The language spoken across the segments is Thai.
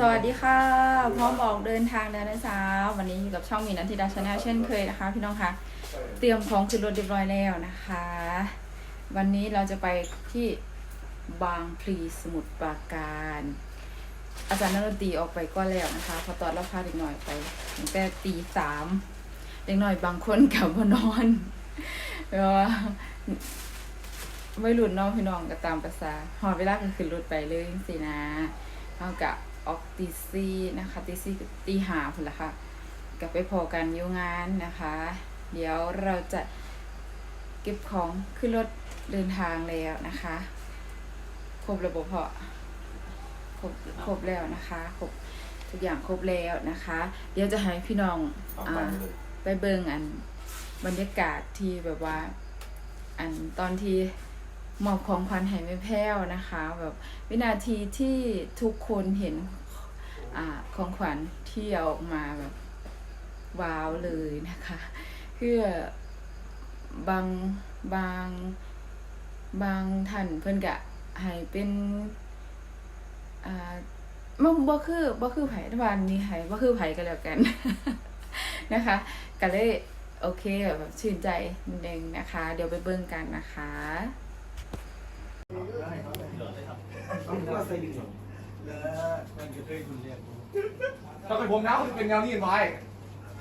สวัสดีค่ะ พร้อมออกเดินทางแล้วนะจ๊ะวันนี้อยู่กับช่องมีนันทิดาชาแนลเช่นเคยนะคะ พี่น้องคะเตรียมของขึ้นรถเรียบร้อยแล้วนะคะ วันนี้เราจะไปที่บางพลีสมุทรปราการ อาจารย์นักดนตรีออกไปก็แล้วนะคะพอตอนเราพาเด็กหน่อยไปตั้งแต่ตีสามเด็กหน่อยบางคนกลับมานอนเพราะว่าไม่หลุดน้องพี่น้องก็ตามภาษาหอเวลาก็ขึ้นรถไปเลยสินะเท่ากับ ออกตีซีนะคะตีซีตีหาพุ่นละค่ะกลับไปพอกันอยุ่งานนะคะ เดี๋ยวเราจะเก็บของขึ้นรถเดินทางแล้วนะคะ ครบระบบพอครบครบแล้วนะคะครบทุกอย่างครบแล้วนะคะ เดี๋ยวจะให้พี่น้องอ่าไปเบิงอันบรรยากาศที่แบบว่า อันตอนที่มอบของขวัญให้แม่แพ้วนะคะ แบบวินาทีที่ทุกคนเห็น อของขวัญที่เอาออกมาแบบว้าวเลยนะคะเพื่อบางบางบางท่านเพิ่นกะให้เป็นอ่าบ่บ่คือบ่คือไผวันนี้ให้บ่คือไผก็แล้วกันนะคะก็เลยโอเคแบบชื่นใจนึงนะคะ เดี๋ยวไปเบิ่งกันนะคะ ถ้าเป็นผมนะคุณเป็นเงานี่ไว้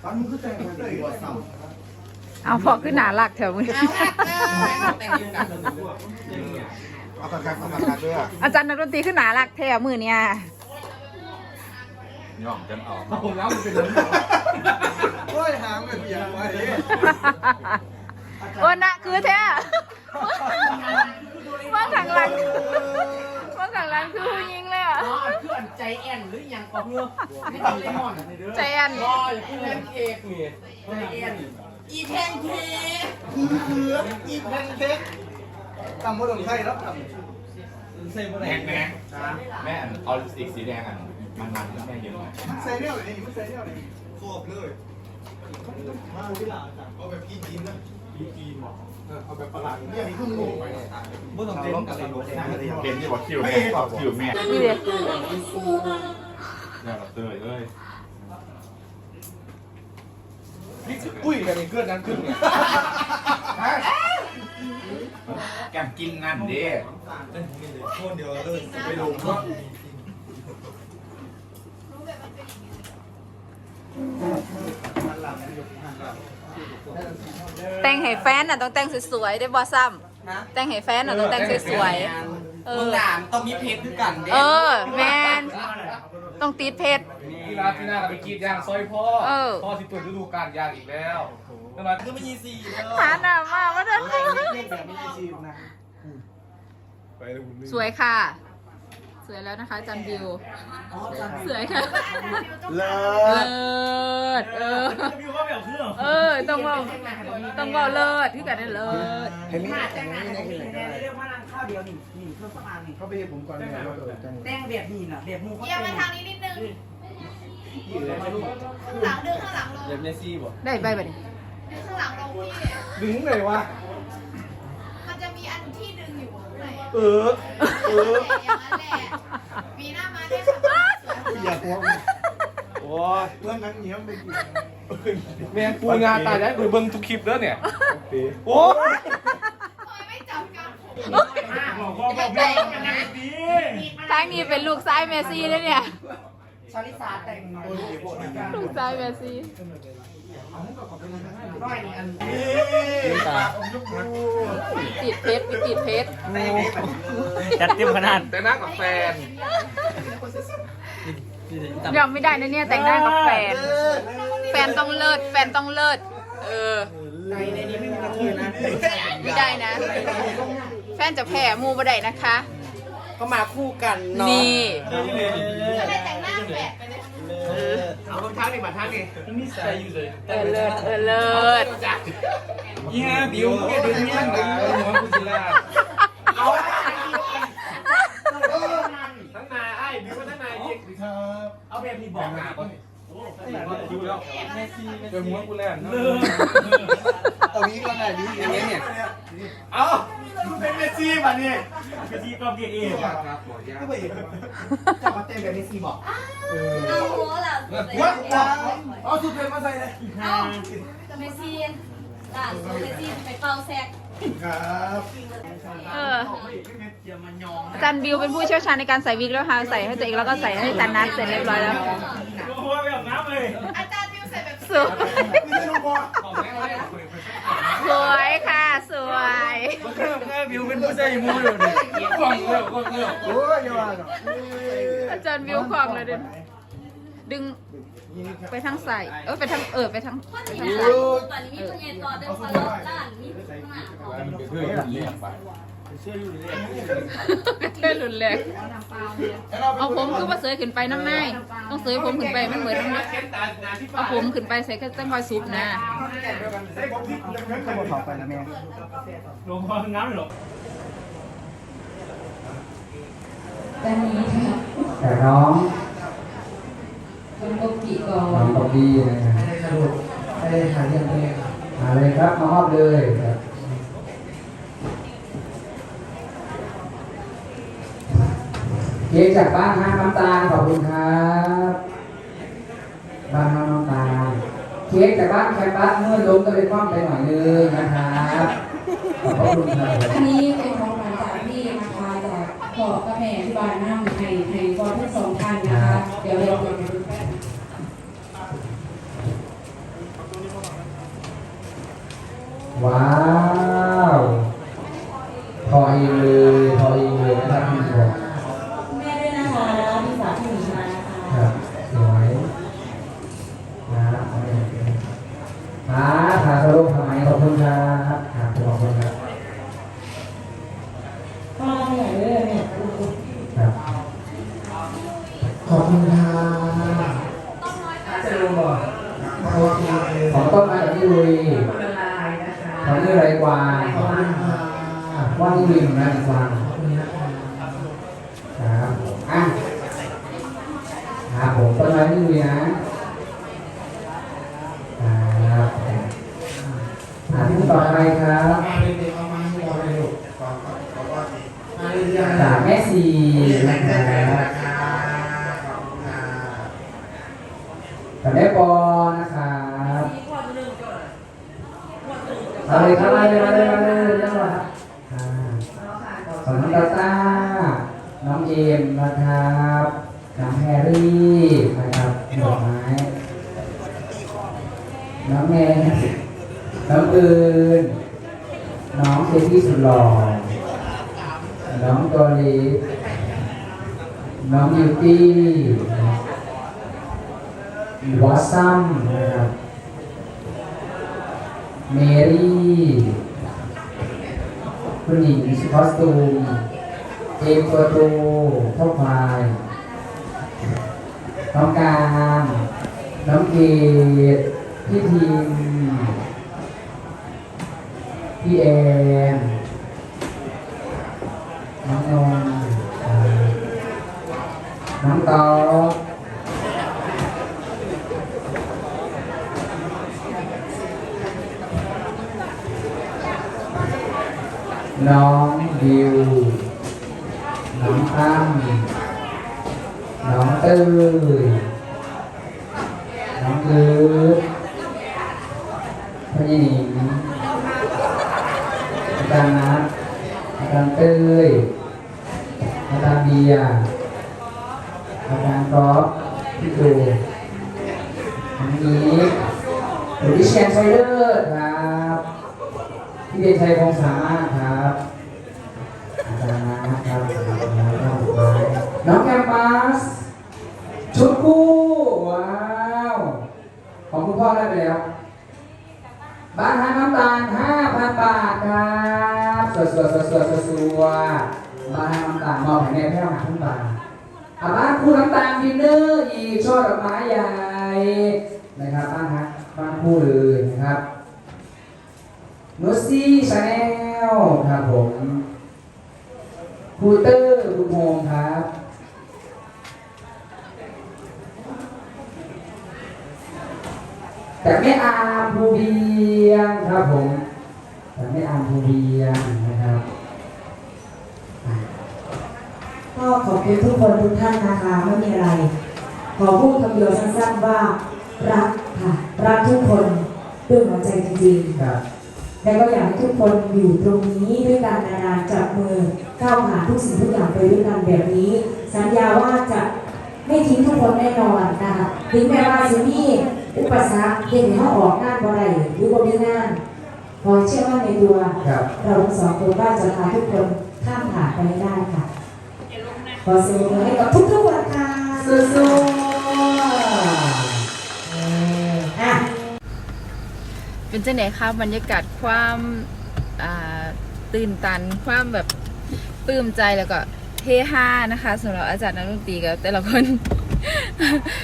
ตอนมึงก็แต่งมาเลยว่าซ้เอาพอขึ้นหนาหลักแถวมือำเอาประกันเอาประกันด้วยอาจารย์นักดนตรีขึ้นหนาหลักแถวมือเนี่ยย่องจนออกถ้าผมแล้วมันเป็นอย่างนี้โอ้ยหางแบบอย่างไว้โอ้นะคือแท้ว่าขังหลังว่าขังหลังคือผู้หญิงเลย อะคืออันใจแอนหรือยังก็เพื่อไม่ต้องเลมอนใจแอนรออยู่ที่แพนเค้กนี่ใจแอนอีแพนเค้กคือคืออีแพนเค้กตำมะดงไทยแล้วตำแม่แม่แม่อันเอาอีกสีแดงอันมันมันแม่เยอะหน่อยมันใส่เนี่ยอะไรมันใส่เนี่ยอะไรครบเลยมาที่หลังเอาแบบพี่กินนะพี่กิน เอาแบบประหลาดเนี่ยนี่คือมึงไปเมื่อต้องเต้นกับอะไรโดนเห็นที่บอกคิวแม่บอกคิวแม่นี่เลยแล้วเราเตยเอ้ยนี่อุ้ยกันนี่เกิดนั้นขึ้นเนี่ยแกมกินนั่นดิคนเดียวเลยไปลงก็ แต่งให้แฟนน่ะต้องแต่งสวยๆได้บ่ซ้ำแต่งให้แฟนน่ะต้องแต่งสวยๆเอมึงอหลามต้องมีเพชรด้วยกันเด้เออแมน ต้องติดเพชร กีฬาที่หน้าเราไปกรีดยางซอยพ่อ เออ พ่อที่เปิดฤดูกาลยางอีกแล้วนั่นมาคือไม่ยีซีแล้วหาหน้ามาว่าเด้อไปเลยคุณสวยค่ะ สวยแล้วนะคะอาจันบิวสวยค่ะ เลิเลิศศเออเออ ต้องเว่าต้องเว่าเลิศที่กันได้เลิศเห็นไหมแต่งงานในที่ไหนก็ได้เรียกว่าร้านข้าวเดียวนี่นี่เครื่องสำอางนี่เขาไปให้ผมก่อนเลยว่าเออจังแต้งแบบนี้น่ะแบบมูเขาเอียงแต่มางทางนี้นิดนึงยี่เลยมาลูกข้างหลังดึงข้างหลังลงเดี๋ยวเมซี่บอกได้ใบบัดนี้ดึงข้างหลังลงพี่ดึงเลยวะ เออ เอออย่างนั้นแหละมีหน้ามาได้ค่ะสวยอยากว่าโอ้ยเพื่อนนั้นเงี้ยไปกินแม่งปูงานตายได้เบิ่งทุกคลิปแล้วเนี่ยโอ้ยทำไมไม่จับกันผมทางนี้เป็นลูกซ้ายเมซี่เลยเนี่ย ชาลิซาแต่งมาลูกซ้ายเมซี่ ยนี่อันติดเพชรมีติดเพชรจัดเต็มขนาดแต่นั่งกับแฟนยอมไม่ได้นะเนี่ยแต่งหน้ากับแฟน แฟนต้องเลิศแฟนต้องเลิศเออในในนี้ไม่มีกระเทยนะไม่ได้นะ แฟนจะแผ่มูบ่ได้นะคะ ก็มาคู่กันเนาะนี่อะไรแต่งหน้าแฝดไปเลย เอารองเท้าดิมาทางดิเออเลิศเออเลิศยี่ห้าบิวแกดึงเนี่ยนะหัวกุศิลาเอาทั้งนายไอ้บิวทั้งนายยิกครับเอาแบบนี้บอกหนาปะดูแล้วเจอหัวกูแล้ว ตรงนี้ก็ได้ดีอย่างเงี้ยเนี่ยเอ้าเป็นเมสซี่ป่ะนี่คือที่กองเกียร์เองครับหมอยากก็ไปอีกจะมาเต้นแบบนี้ซีบอกเอาหัวล่ะว่าเอาสุดเพลมาใส่เลยเอาเมซี่ล่ะเมซี่ไปเป่าแซกครับเอออาจารย์บิวเป็นผู้เชี่ยวชาญในการใส่วิกแล้วค่ะใส่ให้ตัวเองแล้วก็ใส่ให้อาจารย์นัทเสร็จเรียบร้อยแล้วหัวไปอาบน้ำเลยอาจารย์บิวใส่แบบสวยสวยค่ะ สวย บิวเป็นผู้ใจมูเลยฟังเร็วฟังเร็วโอ้ยอย่าว่าหรอกอาจารย์บิวของเลยดึงดึงไปทางใส่เออไปทางเออไปทางไปทางใส่ตอนนี้มีคนเย็นต่อเดินคนละล้านนี่ข้างหน้าก่อนเพื่อนเรียกไปเท่รุนแรง เอาผมคือว่าเสยขึ้นไปน้ำในต้องเสยผมขึ้นไปมันเหมือนน้ำในเอาผมขึ้นไปใส่ก็ต้องคอยซุปนะขโมยถอดไปนะแม่ลงพอน้ำหรอด้านนี้ค่ะแต่น้องคุณโกกิก่อน้อนงบอบบี้นะครับไม่ได้หาเรื่องเลยครับมาเลยครับมามอบเลยครับ เค้กจากบ้านห้างน้ำตาลขอบคุณครับบ้านห้างน้ำตาลเค้กจากบ้านแคมปัสเมื่อล้มก็เลยคว่ำไปหน่อยนึงนะครับขอบพระคุณครับอันนี้เป็นของขวัญจากพี่นะคะจากพ่อกับแม่ที่บ้านนั่งให้ให้บอลทั้งสองท่านนะคะ เดี๋ยวเราจะไปดูกันว้าว พอเองเลย ผมต้นไม้พี่ยนะครับอาที่ต่อไปครับมาเลยเด็กเอามาให้เราเลยลูกก่อนก่อนก่อนว่าสิมาเลยจ้าจากแม่ซีนะคแรรังแรงบนขอบคุณค่ะจากแม่ปอนะครับมาเลยครับมาเลยมาเลยมาเลยจังหวะอ่าขอบคุณตาต้าน้องเอมนะครับ น้องแฮร์รี่นะครับดอกไม้น้องแมนน้องปืนน้องเซฟี่สุดหล่อน้องตัวเล็กน้องบิวตี้วอสซัมนะครับเมรี่คุณหญิงคอสตูมเอมตัวโตพ่อควาย น้องการน้องเกดพี่ทีมพี่แอนน้องนนท์อ่าน้องตอกน้อง เต้ยน้องเลิฟพี่หญิงอาจารย์นัทอาจารย์เต้ยอาจารย์เบียร์อาจารย์ก๊อฟพี่ตูองนี้หรือพี่แชนไซเดอร์ครับพี่เดชชัยพงษ์สามารถ วยสวยสวยสวยสวยสวยบ้านทางน้ำตาลมอบให้แม่แพ้วหาพันบาอะบ้านคู่น้ำตาลดินเนอร์อีกช่อดอกไม้ใหญ่นะครับบ้านฮะบ้านคู่เลยนะครับนุชซี่ชาแนลครับผมครูเตอร์คุณโฮมครับแต่ไม่อามภูเบียงครับผมแต่ไม่อ่านโรงเรียนนะครับอะ ก็ขอบคุณทุกคนทุกท่านนะคะไม่มีอะไร ขอพูดคำเดียวสั้นๆว่ารักค่ะรักทุกคนด้วยหัวใจจริงครับๆและก็อยากให้ทุกคนอยู่ตรงนี้ด้วยกันนานๆจับมือก้าวผ่านทุกสิ่งทุกอย่างไปด้วยกันแบบนี้ สัญญาว่าจะไม่ทิ้งทุกคนแน่นอนนะคะถึงแม้ว่าจะมีอุปสรรคเห็นเขาออกงานบ่ได้หรือบ่มีงานขอเชื่อมั่นในตัว ครับ เราทั้งสองคนว่าจะพาทุกคนข้ามผ่านไปให้ได้ค่ะ ขอเสียงให้กับทุกทุกคนค่ะสู้ๆเอออะเป็นจังไหนคะบรรยากาศความตื่นตันความแบบปลื้มใจแล้วก็เฮฮานะคะสำหรับอาจารย์นักดนตรีกับแต่ละคน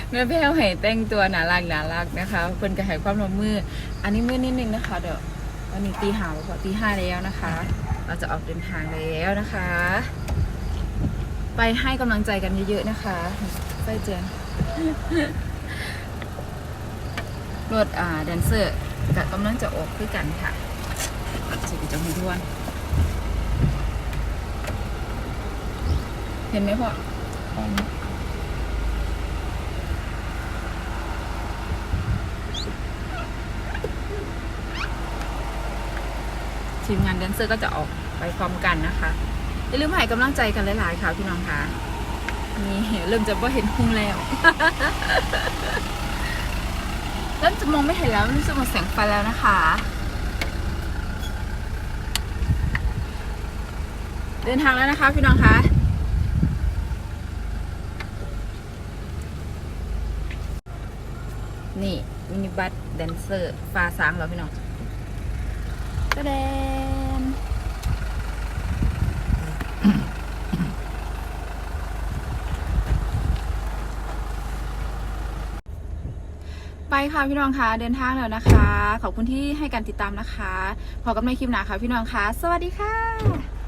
แม่แพ้วให้แต่งตัวน่ารักน่ารักนะคะเพิ่นก็ให้ความร่วมมือ อันนี้มือนิดนึงนะคะเดี๋ยววันนี้ตีห้าพอตีห้าแล้วนะคะ เราจะออกเดินทางแล้วนะคะ ไปให้กำลังใจกันเยอะๆนะคะ ไปเจอรถอ่าแดนเซอร์กับกำลังจะออกคือกันค่ะจะไปจังหวัดทวน เห็นไหมพ่อทีมงานแดนเซอร์ก็จะออกไปพร้อมกันนะคะ อย่าลืมให้กำลังใจกันหลายๆค่ะพี่น้องค่ะนี่เริ่มจะว่าเห็นพุงแล้วเริ่มจะมองไม่เห็นแล้วรู้สึกหมดแสงไฟแล้วนะคะเดินทางแล้วนะคะพี่น้องคะนี่มินิบัสแดนเซอร์ฟ้าสางเหรอพี่น้องกระเดน ไปค่ะพี่น้องคะเดินทางแล้วนะคะ ขอบคุณที่ให้การติดตามนะคะพอกันในคลิปหน้าค่ะพี่น้องคะสวัสดีค่ะ